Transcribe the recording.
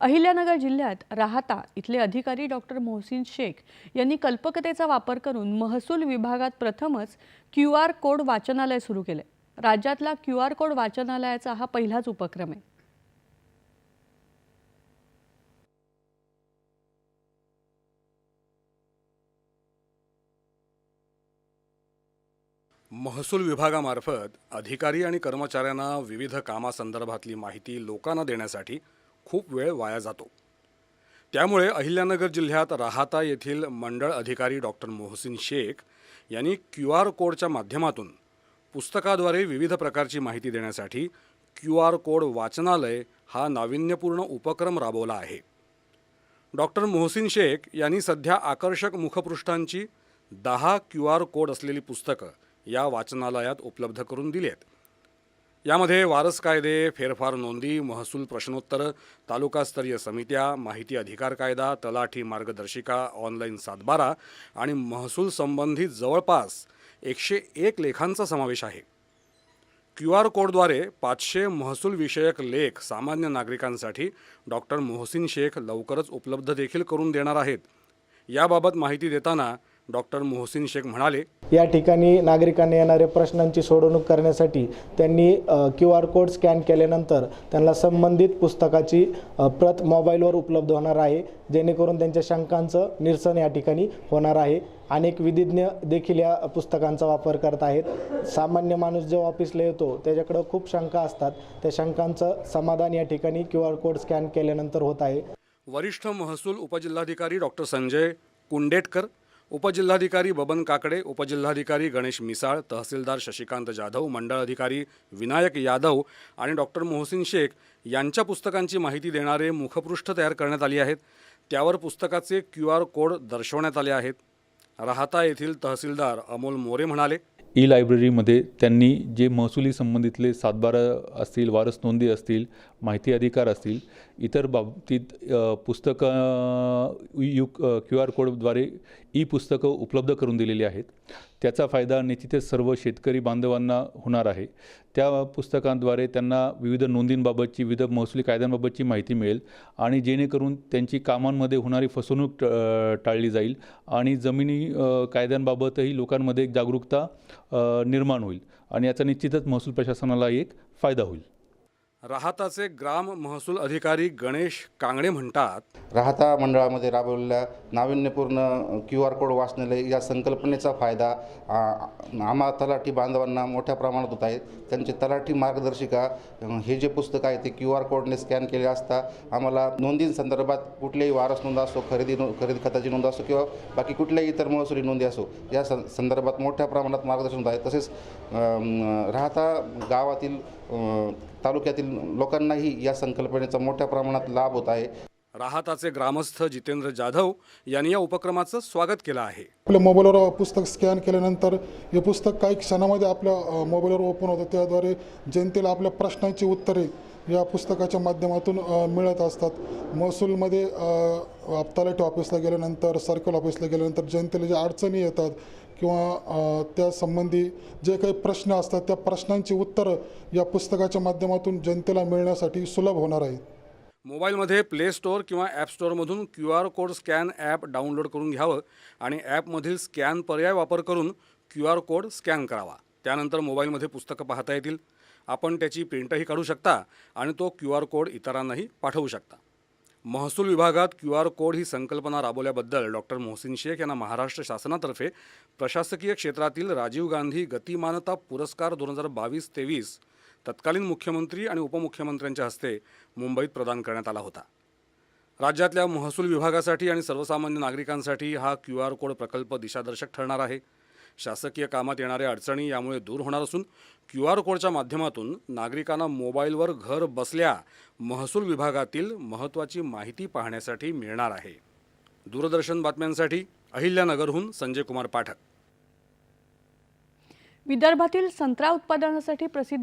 अहिल्यानगर जिल्ह्यात राहता इथले अधिकारी डॉक्टर मोहसिन शेख यांनी कल्पकतेचा वापर करून महसूल विभागात प्रथमच क्यू आर कोड वाचनालय सुरू केले. राज्यातला क्यू आर कोड वाचनालयाचा हा पहिलाच उपक्रम आहे. महसूल विभागामार्फत अधिकारी आणि कर्मचाऱ्यांना विविध कामासंदर्भातली माहिती लोकांना देण्यासाठी खूप वेळ वाया जातो. त्यामुळे अहिल्यानगर जिल्ह्यात राहाता येथील मंडळ अधिकारी डॉक्टर मोहसिन शेख यांनी क्यू आर कोडच्या माध्यमातून पुस्तकाद्वारे विविध प्रकारची माहिती देण्यासाठी क्यू आर कोड वाचनालय हा नाविन्यपूर्ण उपक्रम राबवला आहे. डॉक्टर मोहसिन शेख यांनी सध्या आकर्षक मुखपृष्ठांची दहा क्यू आर कोड असलेली पुस्तकं या वाचनालयात उपलब्ध करून दिली आहेत. यामध्ये वारस कायदे फेरफार नोंदी महसूल प्रश्नोत्तर तालुकास्तरीय समित्या माहिती अधिकार कायदा तलाठी मार्गदर्शिका ऑनलाईन सातबारा आणि महसूल संबंधित जवळपास एकशे एक लेखांचा समावेश आहे. क्यू आर कोडद्वारे पाचशे महसूलविषयक लेख सामान्य नागरिकांसाठी डॉक्टर मोहसिन शेख लवकरच उपलब्ध देखील करून देणार आहेत. याबाबत माहिती देताना डॉक्टर मोहसिन शेख म्हणाले या ठिकाणी नागरिकांना येणाऱ्या प्रश्नांची सोडवणूक करण्यासाठी त्यांनी क्यू आर कोड स्कॅन केल्यानंतर त्यांना संबंधित पुस्तकाची प्रत मोबाईलवर उपलब्ध होणार आहे जेणेकरून त्यांच्या शंकांचं निरसन या ठिकाणी होणार आहे. अनेक विधिज्ञ देखील या पुस्तकांचा वापर करत आहेत. सामान्य माणूस जो ऑफिसला येतो त्याच्याकडं खूप शंका असतात. त्या शंकांचं समाधान या ठिकाणी क्यू आर कोड स्कॅन केल्यानंतर होत आहे. वरिष्ठ महसूल उपजिल्हाधिकारी डॉक्टर संजय कुंडेटकर उपजिल्हाधिकारी बबन काकडे उपजिल्हाधिकारी गणेश मिसाळ तहसीलदार शशिकांत जाधव मंडळ अधिकारी विनायक यादव आणि डॉक्टर मोहसिन शेख यांच्या पुस्तकांची माहिती देणारे मुखपृष्ठ तयार करण्यात आली आहेत. त्यावर पुस्तकाचे क्यू आर कोड दर्शवण्यात आले आहेत. राहता येथील तहसीलदार अमोल मोरे म्हणाले ई लायब्ररीमध्ये त्यांनी जे महसुली संबंधितले सातबारा असतील वारस नोंदी असतील माहिती अधिकार असतील इतर बाबतीत पुस्तकं यू क्यू आर कोडद्वारे ई पुस्तकं उपलब्ध करून दिलेली आहेत. त्याचा फायदा निश्चितच सर्व शेतकरी बांधवांना होणार आहे. त्या पुस्तकांद्वारे त्यांना विविध नोंदींबाबतची विविध महसुली कायद्यांबाबतची माहिती मिळेल आणि जेणेकरून त्यांची कामांमध्ये होणारी फसवणूक ट- टाळली जाईल आणि जमिनी कायद्यांबाबतही लोकांमध्ये एक जागरूकता निर्माण होईल. आणि याचा निश्चितच महसूल प्रशासनाला एक फायदा होईल. राहताचे ग्राम महसूल अधिकारी गणेश कांगडे म्हणतात राहता मंडळामध्ये राबवलेल्या नाविन्यपूर्ण क्यू आर कोड वाचनालय या संकल्पनेचा फायदा आम्हा तलाठी बांधवांना मोठ्या प्रमाणात होत आहे. त्यांची तलाठी मार्गदर्शिका हे जे पुस्तक आहे ते क्यू आर कोडने स्कॅन केले असता आम्हाला नोंदींसंदर्भात कुठल्याही वारस नोंद असो खरेदी नो खरेदी खताची नोंद असो किंवा बाकी कुठल्याही इतर महसुली नोंदी असो या संदर्भात मोठ्या प्रमाणात मार्गदर्शन होत आहे. तसेच राहता गावातील तालुक्यातील लोकांनाही या संकल्पनेचा मोठ्या प्रमाणात लाभ होत आहे. राहाताचे ग्रामस्थ जितेंद्र जाधव यांनी या उपक्रमाचं स्वागत केलं आहे. आपल्या मोबाईलवर पुस्तक स्कॅन केल्यानंतर हे पुस्तक काही क्षणामध्ये आपल्या मोबाईलवर ओपन होतं. त्याद्वारे जनतेला आपल्या प्रश्नांची उत्तरे या पुस्तकाच्या माध्यमातून मिळत असतात. महसूलमध्ये तलाठी ऑफिसला गेल्यानंतर सर्कल ऑफिसला गेल्यानंतर जनतेला ज्या अडचणी येतात किंवा त्या संबंधी जे काही प्रश्न असतात त्या प्रश्नांची उत्तरं या पुस्तकाच्या माध्यमातून जनतेला मिळण्यासाठी सुलभ होणार आहे. मोबाईलमध्ये प्ले स्टोअर किंवा ॲप स्टोअरमधून Q R code scan app download करून घ्यावं आणि ॲपमधील स्कॅन पर्याय वापर करून क्यू आर कोड स्कॅन करावा. त्यानंतर मोबाईलमध्ये पुस्तकं पाहता येतील. आपण त्याची प्रिंटही काढू शकता आणि तो क्यू आर कोड इतरांनाही पाठवू शकता. महसूल विभागात क्यू आर कोड ही संकल्पना राबवल्याबद्दल डॉक्टर मोहसिन शेख यांना महाराष्ट्र शासनातर्फे प्रशासकीय क्षेत्रातील राजीव गांधी गतिमानता पुरस्कार दोन हजार बावीस तेवीस तत्कालीन मुख्यमंत्री आणि उपमुख्यमंत्र्यांच्या हस्ते मुंबईत प्रदान करण्यात आला होता. राज्यातल्या महसूल विभागासाठी आणि सर्वसामान्य नागरिकांसाठी हा क्यू आर कोड प्रकल्प दिशादर्शक ठरणार आहे. शासकीय कामात येणाऱ्या अडचणी यामुळे दूर होणार असून क्यू आर कोडच्या माध्यमातून नागरिकांना मोबाईलवर घर बसल्या महसूल विभागातील महत्त्वाची माहिती पाहण्यासाठी मिळणार आहे. दूरदर्शन बातम्यांसाठी अहिल्यानगरहून संजय कुमार पाठक. विदर्भातील संत्रा उत्पादनासाठी प्रसिद्ध